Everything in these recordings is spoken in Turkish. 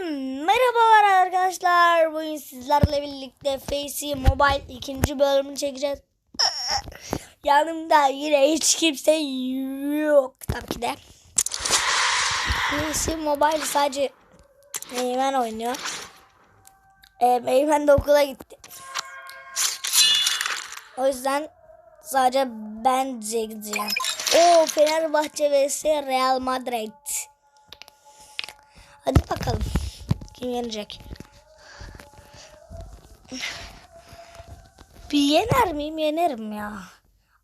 merhabalar arkadaşlar. Bugün sizlerle birlikte Facey Mobile ikinci bölümünü çekeceğiz. Yanımda yine hiç kimse yok tabii ki de. Facey Mobile sadece Eymen oynuyor. Ee, Eymen de okula gitti. O yüzden sadece ben çekeceğim. O Fenerbahçe vs Real Madrid. Hadi bakalım. Yenecek? Bir yener miyim? Yenerim ya.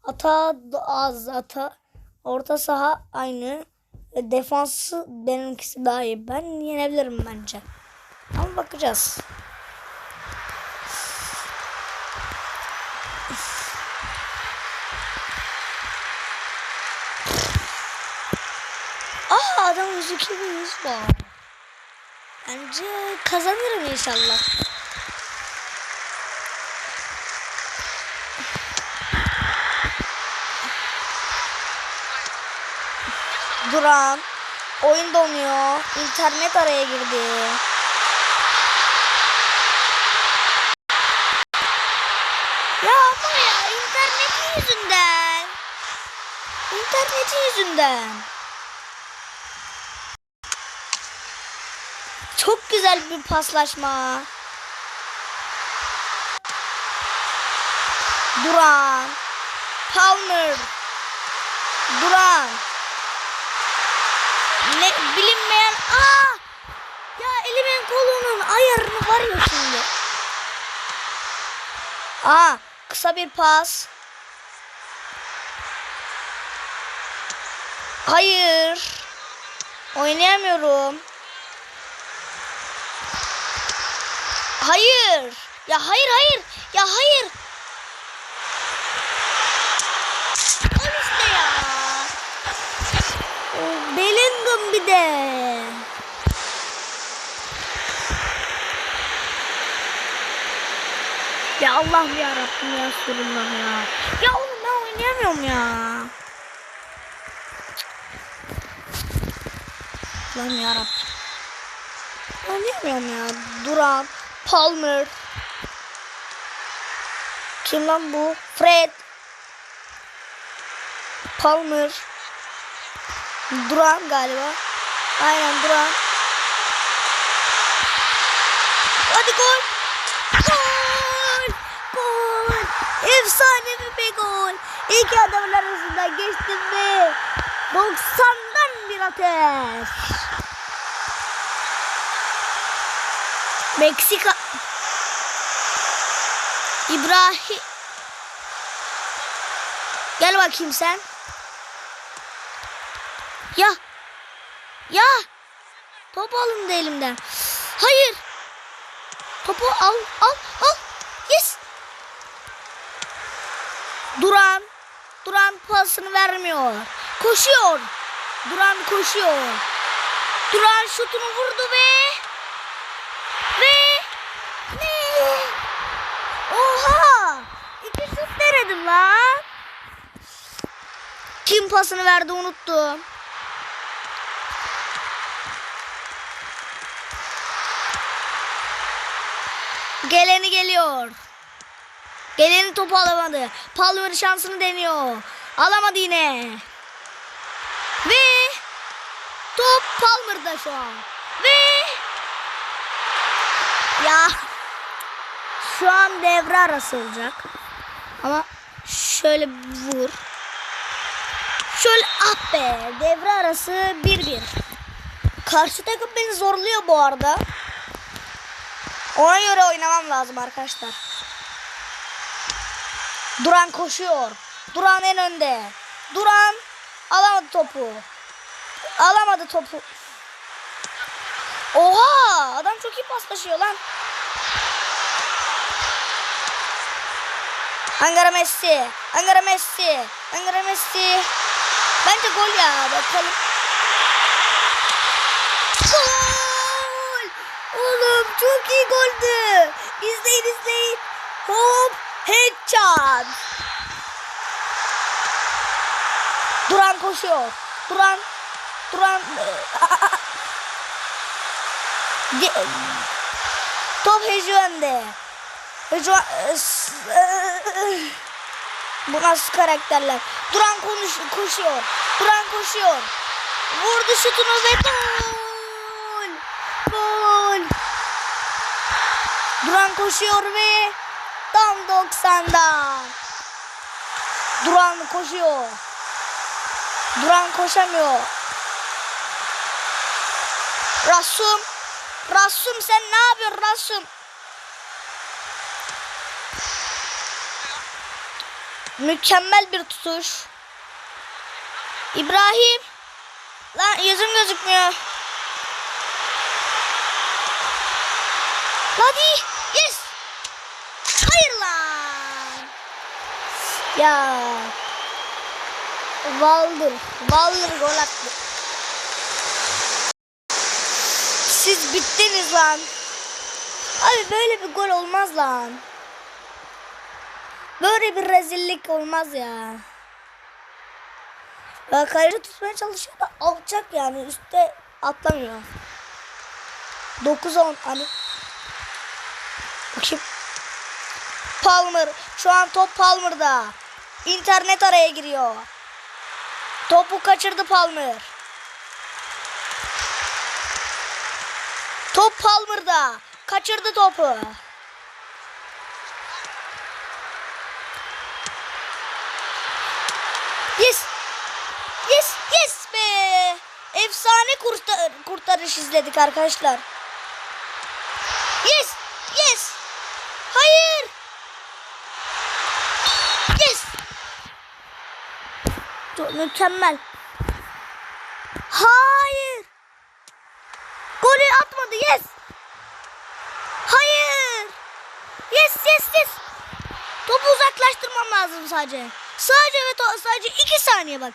Ata az ata. Orta saha aynı. E, Defansı benimkisi daha iyi. Ben yenebilirim bence. Ama bakacağız. Aa adam 102 bin var. Bence kazanırım inşallah. Duran. Oyun donuyor. İnternet araya girdi. Ya ama ya internetin yüzünden. İnternetin yüzünden. Çok güzel bir paslaşma. Duran. Palmer. Duran. Ne bilinmeyen. Aa! Ya elimin kolunun ayarını var ya şimdi. Aa, kısa bir pas. Hayır. Oynayamıyorum. Hayır. Ya hayır hayır. Ya hayır. Al işte ya. O Bellingham bir de. Ya Allah ya Rabbim ya sorunlar ya. Ya oğlum ben oynayamıyorum ya. Lan ya Rabbim. Oynayamıyorum ya. Duran. Palmer. Kim lan bu? Fred. Palmer. Duran galiba. Aynen Duran. Hadi gol. Gol. Gol. Efsanevi bir gol. İki adamın arasından geçtim ve 90'dan bir ateş. Meksika İbrahim Gel bakayım sen. Ya. Ya. Top alındı elimden. Hayır. Topu al al al. Yes. Duran. Duran pasını vermiyor. Koşuyor. Duran koşuyor. Duran şutunu vurdu ve ne? Oha! İki şut denedim lan. Kim pasını verdi unuttum. Geleni geliyor. Geleni topu alamadı. Palmer şansını deniyor. Alamadı yine. Ve top Palmer'da şu an. Ve ya şu an devre arası olacak. Ama şöyle vur. Şöyle ah be devre arası 1-1. Karşı takım beni zorluyor bu arada. Ona göre oynamam lazım arkadaşlar. Duran koşuyor. Duran en önde. Duran alamadı topu. Alamadı topu. Oha! Adam çok iyi paslaşıyor lan. Angara Messi. Angara Messi. Angara Messi. Bence gol ya. Bakalım. Gol! Oğlum çok iyi goldü. İzleyin izleyin. Hop. Headshot. Duran koşuyor. Duran. Duran. Top Heci önde. Heci bu nasıl karakterler? Duran konuş koşuyor. Duran koşuyor. Vurdu şutunu ve gol. Gol. Duran koşuyor ve tam 90'da. Duran koşuyor. Duran koşamıyor. Rassum. Rassum sen ne yapıyorsun Rassum? Mükemmel bir tutuş. İbrahim. Lan yüzüm gözükmüyor. Hadi. Yes. Hayır lan. Ya. Valdır. Valdır gol attı. Siz bittiniz lan. Abi böyle bir gol olmaz lan. Böyle bir rezillik olmaz ya. Ya kaleci tutmaya çalışıyor da alçak yani üstte atlamıyor. 9-10 hani. Bakayım. Palmer. Şu an top Palmer'da. İnternet araya giriyor. Topu kaçırdı Palmer. Top Palmer'da. Kaçırdı topu. Yes. Yes, yes be. Efsane kurtar kurtarış izledik arkadaşlar. Yes, yes. Hayır. Yes. Çok mükemmel. Hayır. Golü atmadı. Yes. Hayır. Yes, yes, yes. Topu uzaklaştırmam lazım sadece. Sadece ve sadece iki saniye bak.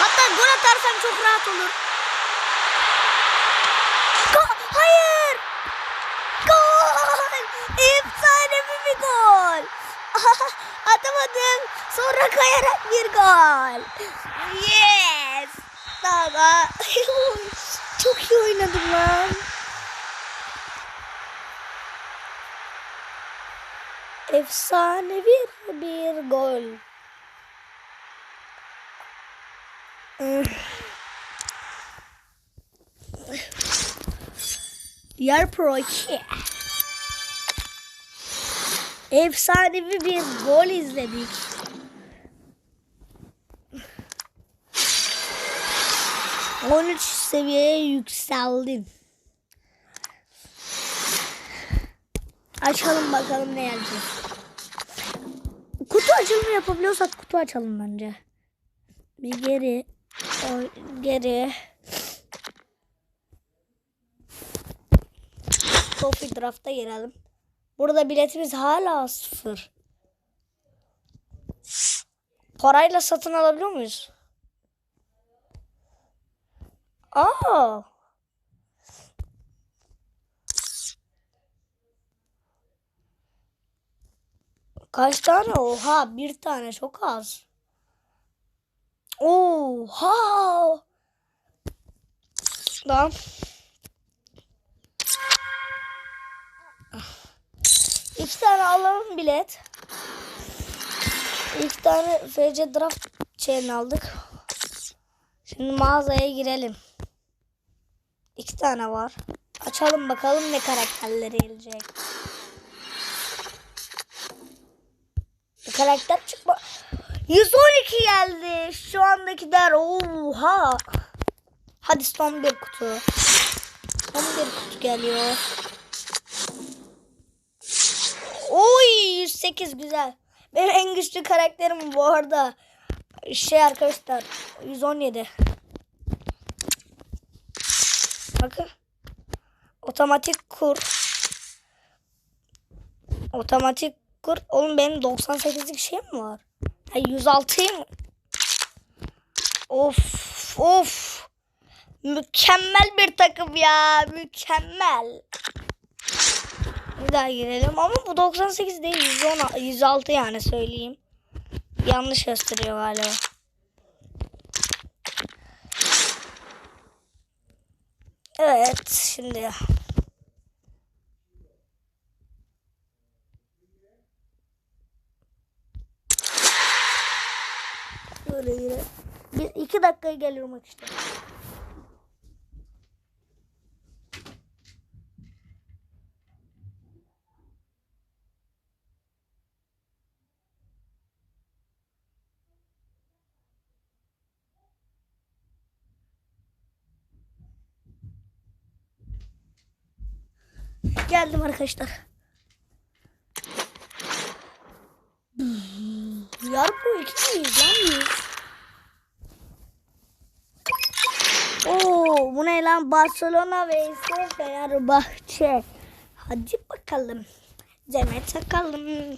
Hatta gol atarsam çok rahat olur. Go- Hayır. Gol. Efsanevi bir gol. Atamadım. Sonra kayarak bir gol. Yes. Daha çok iyi oynadım lan. Efsane bir bir gol. Diğer Pro 2. Efsanevi bir gol izledik. On üç seviyeye yükseldin. Açalım bakalım ne gelecek. Kutu açılımı yapabiliyorsak kutu açalım bence. Bir geri. Geri. Coffee Draft'a girelim. Burada biletimiz hala sıfır. Parayla satın alabiliyor muyuz? Aa. Kaç tane? Oha bir tane çok az. Oha. Tamam. İki tane alalım bilet. İki tane FC Draft chain aldık. Şimdi mağazaya girelim. İki tane var. Açalım bakalım ne karakterleri gelecek. Karakter çıkma. 112 geldi. Şu andakiler oha. Hadi son bir kutu. Son bir kutu geliyor. Oy 108 güzel. Benim en güçlü karakterim bu arada. Şey arkadaşlar 117. Bakın. Otomatik kur. Otomatik kur. Oğlum benim 98'lik şey mi var? Ha 106'yım. Of of. Mükemmel bir takım ya. Mükemmel. Bir daha girelim ama bu 98 değil 110, 106 yani söyleyeyim. Yanlış gösteriyor galiba. Evet şimdi. Böyle yine. Bir iki dakikaya geliyorum işte. Geldim arkadaşlar. Yarpo iki miyiz lan biz? Oo, bu ne lan? Barcelona vs Fenerbahçe. Hadi bakalım. Demet bakalım.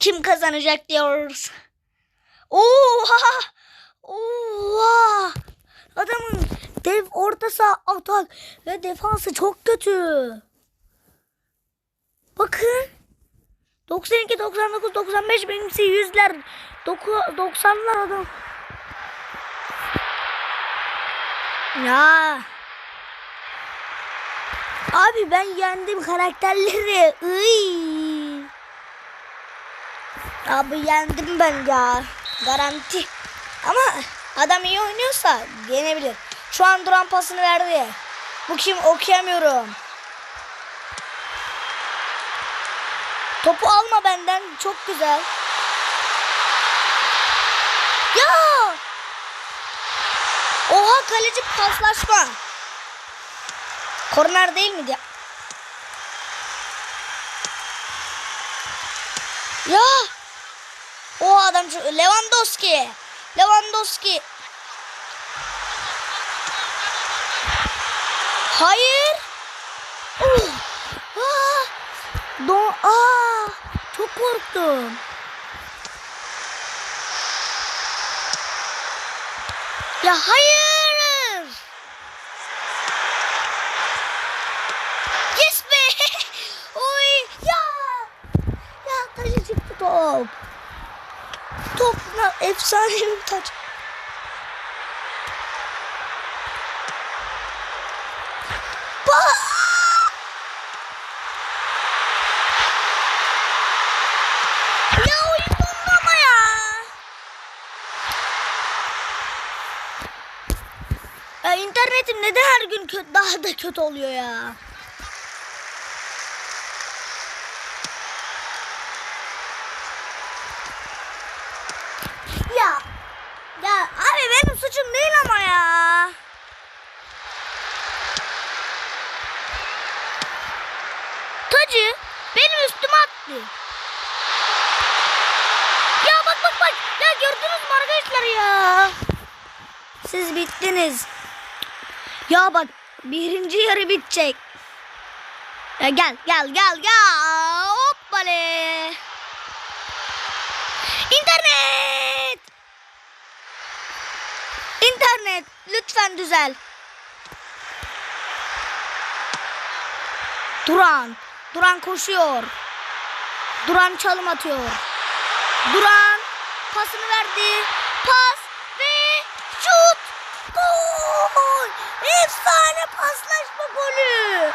Kim kazanacak diyoruz. Oha! Oha! Adamın dev orta saha atak ve defansı çok kötü. Bakın. 92, 99, 95 benimsi yüzler. 90'lar adam. Ya. Abi ben yendim karakterleri. Iy. Abi yendim ben ya. Garanti. Ama adam iyi oynuyorsa yenebilir. Şu an duran pasını verdi. Bu kim okuyamıyorum. Topu alma benden. Çok güzel. Ya! Oha kaleci paslaşma. Korner değil miydi? Ya! O adam şu- Lewandowski. Lewandowski. Hayır. Uh. Ah. Don Aa! Çok korktum. Ya hayır. Yes be. Oy ya. Ya taşı çıktı top. Top na- efsane bir taç. Ba- Ya oyun dondu ama ya. İnternetim neden her gün kö- daha da kötü oluyor ya? Ya. Ya abi benim suçum değil ama ya. Tacı benim üstüme attı. Ya bak bak bak. Ya gördünüz mü arkadaşlar ya? Siz bittiniz. Ya bak birinci yarı bitecek. Ya gel gel gel gel. Hoppale. İnternet. İnternet lütfen düzel. Duran. Duran koşuyor. Duran çalım atıyor. Duran pasını verdi. Pas ve şut. Gol. Efsane paslaşma golü.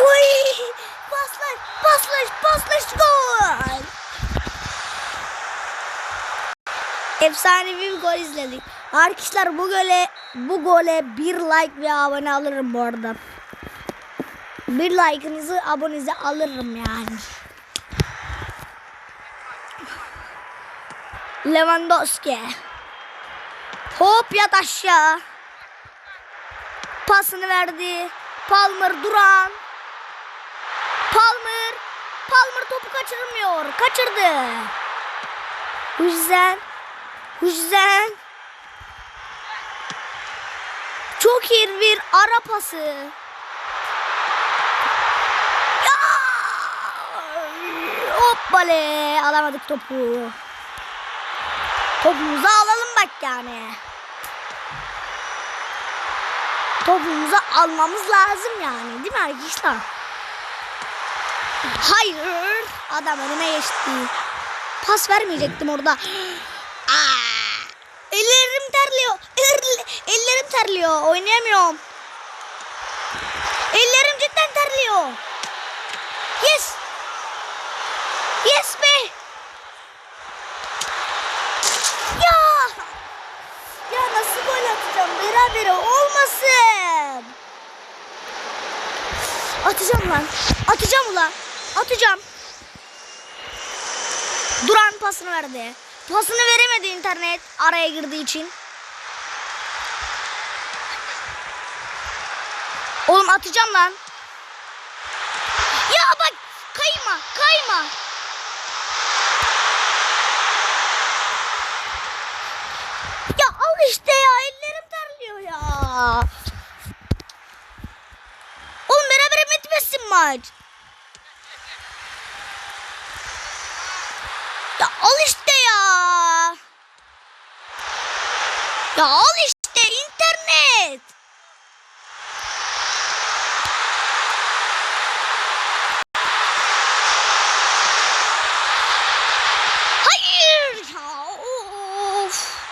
Uy! Paslaş, paslaş, paslaş gol. Efsane bir gol izledik. Arkadaşlar bu gole bu gole bir like ve abone alırım bu arada. Bir like'ınızı abonenize alırım yani. Lewandowski. Hop yat aşağı. Pasını verdi. Palmer duran. Palmer. Palmer topu kaçırmıyor. Kaçırdı. Hüzen. Hüzen. Çok iyi bir ara pası. Hoppale. Alamadık topu. Topumuzu alalım bak yani. Topumuzu almamız lazım yani. Değil mi arkadaşlar? Hayır. Adam önüme geçti. Pas vermeyecektim orada. Ellerim terliyor. Eller- ellerim terliyor. Oynayamıyorum. Ellerim cidden terliyor. Yes. Yes be. Ya. Ya nasıl gol Berabere olmasın. Atacağım lan. Atacağım ulan. Atacağım. Duran pasını verdi. Pasını veremedi internet araya girdiği için. Oğlum atacağım lan. Ya bak kayma kayma. Ya al işte ya. Oğlum beraber bitmesin maç. Ya al işte ya. Ya al işte internet. Hayır ya of.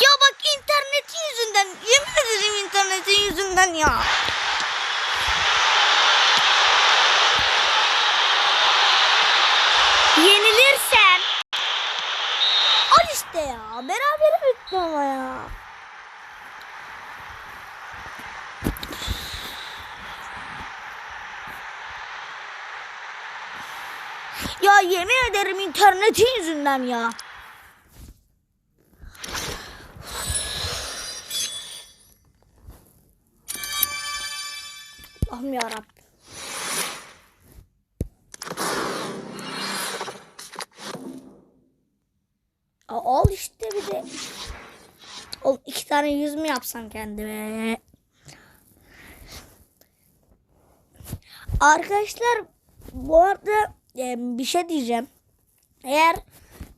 Ya bak internetin yüzünden yemin ederim internetin yüzünden ya. Yenilirsem Al işte ya. Beraber bitti ama ya. Ya yemin ederim internetin yüzünden ya. Allah'ım yarabbim. Al işte bir de. Oğlum iki tane yüz mü yapsam kendime? Arkadaşlar bu arada e, bir şey diyeceğim. Eğer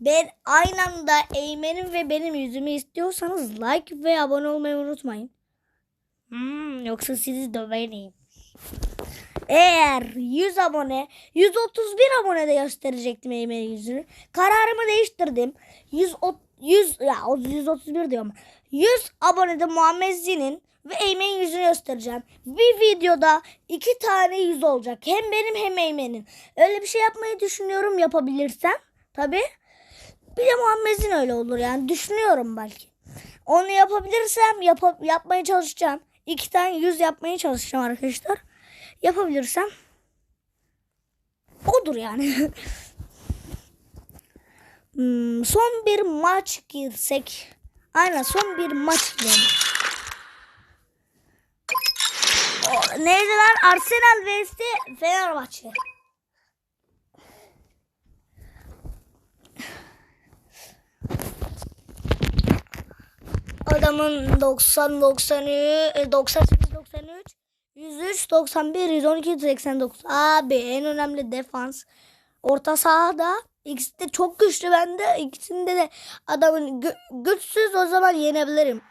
ben aynı anda Eymen'in ve benim yüzümü istiyorsanız like ve abone olmayı unutmayın. Hmm, yoksa sizi döverim. Eğer 100 abone, 131 abone de gösterecektim Eymen'in yüzünü. Kararımı değiştirdim. 100, 100 ya o 131 diyorum. 100 abonede Muhammed Zin'in ve Eymen'in yüzünü göstereceğim. Bir videoda iki tane yüz olacak. Hem benim hem Eymen'in. Öyle bir şey yapmayı düşünüyorum yapabilirsem. Tabi. Bir de Muhammed Zin öyle olur yani. Düşünüyorum belki. Onu yapabilirsem yap yapmaya çalışacağım. İki tane yüz yapmaya çalışacağım arkadaşlar. Yapabilirsem odur yani. Hmm, son bir maç girsek. Aynen son bir maç girelim. O, neydi lan? Arsenal vs Fenerbahçe. Adamın 90 93 98 93 103 91 112 89 abi en önemli defans. Orta sahada ikisi de çok güçlü. Bende ikisinde de adamın gü- güçsüz o zaman yenebilirim.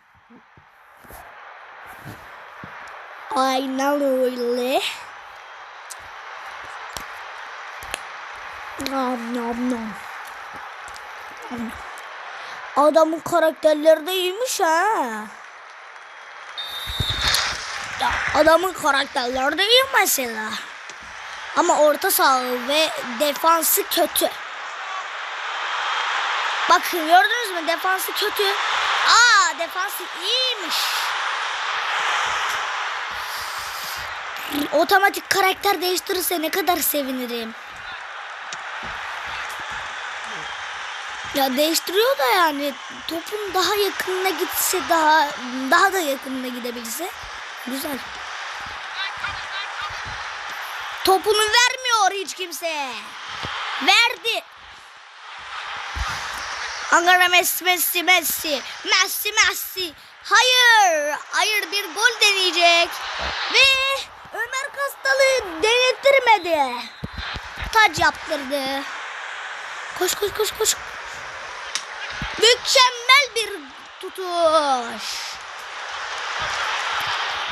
Aynen öyle. Nom nom nom. Adamın karakterleri de iyiymiş ha. Ya adamın karakterleri de iyi mesela. Ama orta saha ve defansı kötü. Bakın gördünüz mü defansı kötü. Aa defansı iyiymiş. Otomatik karakter değiştirirse ne kadar sevinirim. Ya değiştiriyor da yani topun daha yakınına gitse daha daha da yakınına gidebilse güzel. Topunu vermiyor hiç kimse. Verdi. Ankara Messi Messi Messi Messi Messi. Hayır. Hayır bir gol deneyecek. Ve Ömer Kastalı denettirmedi. Taç yaptırdı. Koş koş koş koş. Mükemmel bir tutuş.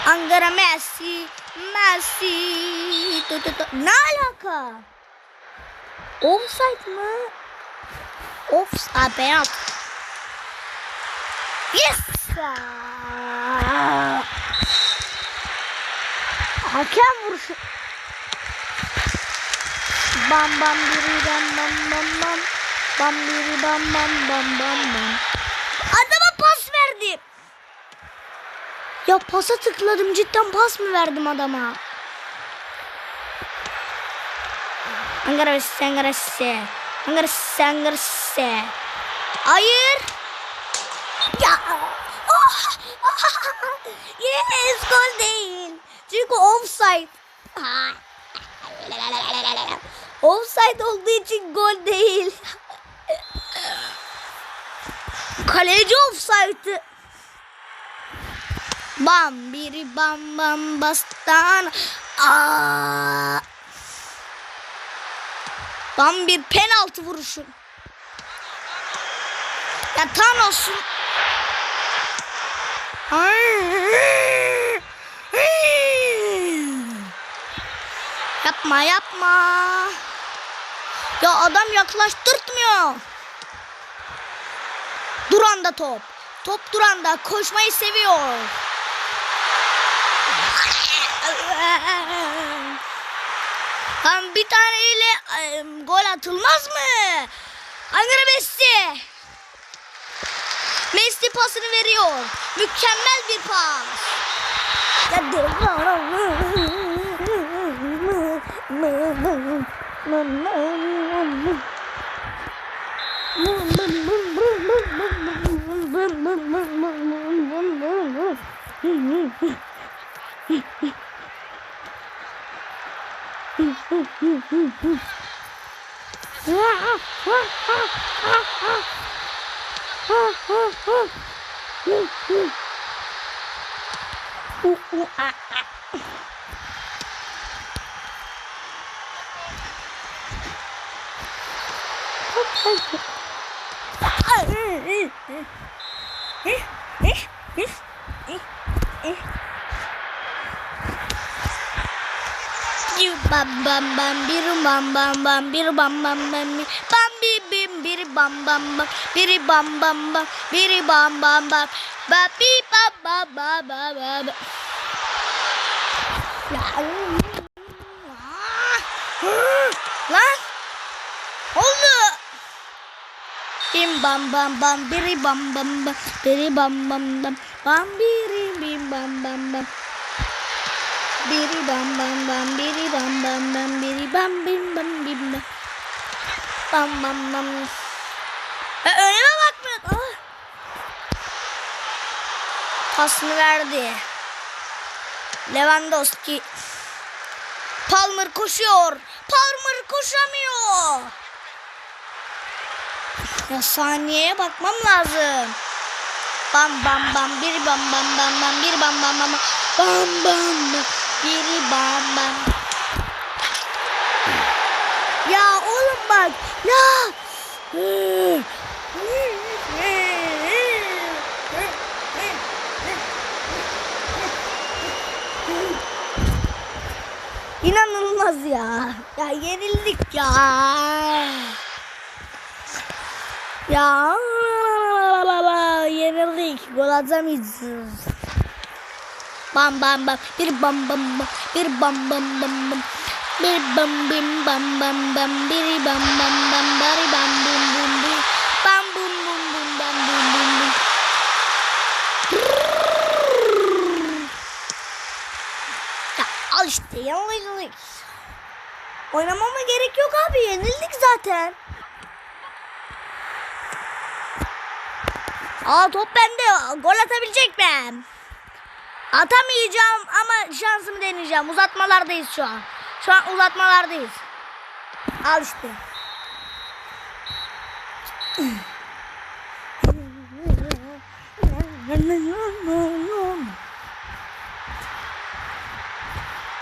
Ankara Messi, Messi. Tu, tu, tu. Ne alaka? Offside mı? Of. Aa, penaltı. Yes. Hakem vuruşu. Bam bam biri bam bam bam bam. Bam biri bam bam bam bam bam. Verdim. Ya pasa tıkladım cidden pas mı verdim adama? Angarası angarası. Angarası angarası. Hayır. Ya. Oh. Yes gol değil. Çünkü offside. Offside olduğu için gol değil. Kaleci offside'ı. Bam biri bam bam bastan. Aa. Bam bir penaltı vuruşu. Ya Thanos'un Yapma yapma. Ya adam yaklaştırtmıyor. Duranda top. Top duranda koşmayı seviyor. Tam bir taneyle e, gol atılmaz mı? Angara Messi. Messi pasını veriyor. Mükemmel bir pas. Ya You bam bam bam bir bam bam bam bir bam bam bam bir bam bir bim bir bam bam bam biri bam bam bam biri bam bam bam ba bi ba ba ba ba ba ba Lan oldu Bim bam bam bam biri bam bam bam biri bam bam bam bam biri bim bam bam bam Biri bam bam bam biri bam bam bam biri bam bim bam bim bam. Bam bam bam. E, önüme bakmıyor ah. Pasını verdi. Lewandowski. Palmer koşuyor. Palmer koşamıyor. Ya saniyeye bakmam lazım. Bam bam bam bir bam bam bam bam bir bam bam bam. Bam bam bam biri bam. Ya oğlum bak ya. İnanılmaz ya. Ya yenildik ya. Ya yenildik. Gol atamayacağız. Bam bam bam. Bir bam bam bam. Bir bam bam bam bam. Bir bam bim bam bam bam. Bir bam bam bam. Bari bam bum bum bum. Bam bum bum bum bam bum bum bum. Ya al işte yenildik. Oynamama gerek yok abi. Yenildik zaten. Aa top bende. Gol atabilecek miyim? Atamayacağım ama şansımı deneyeceğim. Uzatmalardayız şu an. Şu an uzatmalardayız. Al işte.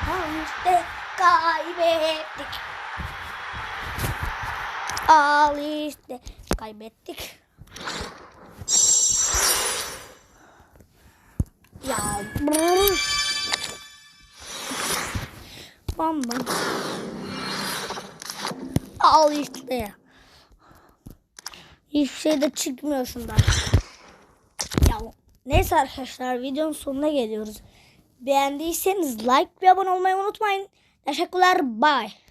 Al işte kaybettik. Al işte kaybettik. Ya. brrr. Bam bam. Al işte. Hiçbir şey de çıkmıyor şundan. Ya neyse arkadaşlar videonun sonuna geliyoruz. Beğendiyseniz like ve abone olmayı unutmayın. Teşekkürler. Bye.